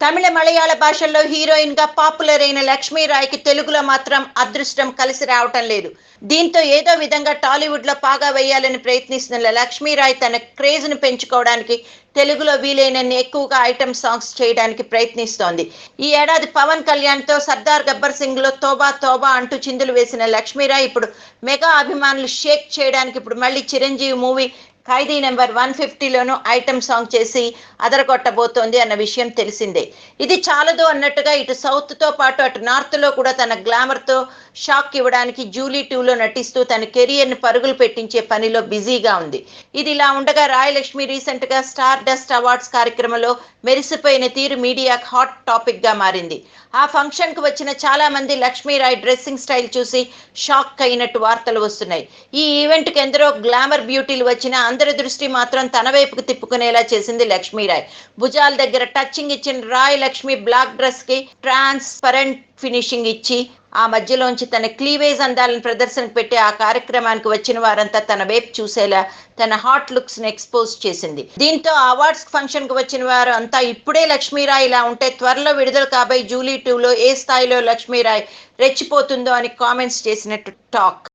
తమిళ మలయాళ భాషల్లో హీరోయిన్గా పాపులర్ అయిన లక్ష్మీరాయ్కి తెలుగులో మాత్రం అదృష్టం కలిసి రావటం లేదు. దీంతో ఏదో విధంగా టాలీవుడ్లో పాగా వేయాలని ప్రయత్నిస్తున్న లక్ష్మీరాయ్ తన క్రేజ్ను పెంచుకోవడానికి తెలుగులో వీలైనన్ని ఎక్కువగా ఐటమ్ సాంగ్స్ చేయడానికి ప్రయత్నిస్తోంది. ఈ ఏడాది పవన్ కళ్యాణ్తో సర్దార్ గబ్బర్ సింగ్లో తోబా తోబా అంటూ చిందులు వేసిన లక్ష్మీరాయ్ ఇప్పుడు మెగా అభిమానులు షేక్ చేయడానికి ఇప్పుడు మళ్ళీ Chiranjeevi movie Khaidi number one ఫిఫ్టీలోనూ item song చేసి అదరగొట్టబోతోంది అన్న విషయం తెలిసిందే. ఇది చాలదు అన్నట్టుగా ఇటు సౌత్తో పాటు అటు నార్త్లో కూడా తన గ్లామర్తో షాక్ ఇవ్వడానికి జూలీ టూలో నటిస్తూ తన కెరియర్ని పరుగులు పెట్టించే పనిలో బిజీగా ఉంది. ఇది ఇలా ఉండగా రాయలక్ష్మి రీసెంట్గా స్టార్ డస్ట్ అవార్డ్స్ కార్యక్రమంలో మెరిసిపోయిన తీరు మీడియాకు హాట్ టాపిక్గా మారింది. ఆ ఫంక్షన్కు వచ్చిన చాలామంది లక్ష్మీ లక్ష్మీరాయ్ డ్రెస్సింగ్ స్టైల్ చూసి షాక్ అయినట్టు వార్తలు వస్తున్నాయి. ఈ ఈవెంట్కి ఎందరో గ్లామర్ బ్యూటీలు వచ్చినా అందరి దృష్టి మాత్రం తన వైపుకు తిప్పుకునేలా చేసింది లక్ష్మీరాయ్. భుజాల దగ్గర టచింగ్ ఇచ్చిన రాయ్ లక్ష్మి బ్లాక్ డ్రెస్కి ట్రాన్స్పరెంట్ ఫినిషింగ్ ఇచ్చి ఆ మధ్యలోంచి తన క్లీవేజ్ అందాలను ప్రదర్శనకు పెట్టి ఆ కార్యక్రమానికి వచ్చిన వారంతా తన వైపు చూసేలా తన హాట్ లుక్స్ని ఎక్స్పోజ్ చేసింది. దీంతో అవార్డ్స్ ఫంక్షన్కు వచ్చిన వారు అంతా ఇప్పుడే లక్ష్మీరాయ్ ఇలా ఉంటే త్వరలో విడుదల కాబోయే జూలీ టూలో ఏ స్థాయిలో లక్ష్మీరాయ్ రెచ్చిపోతుందో అని కామెంట్స్ చేసినట్టు టాక్.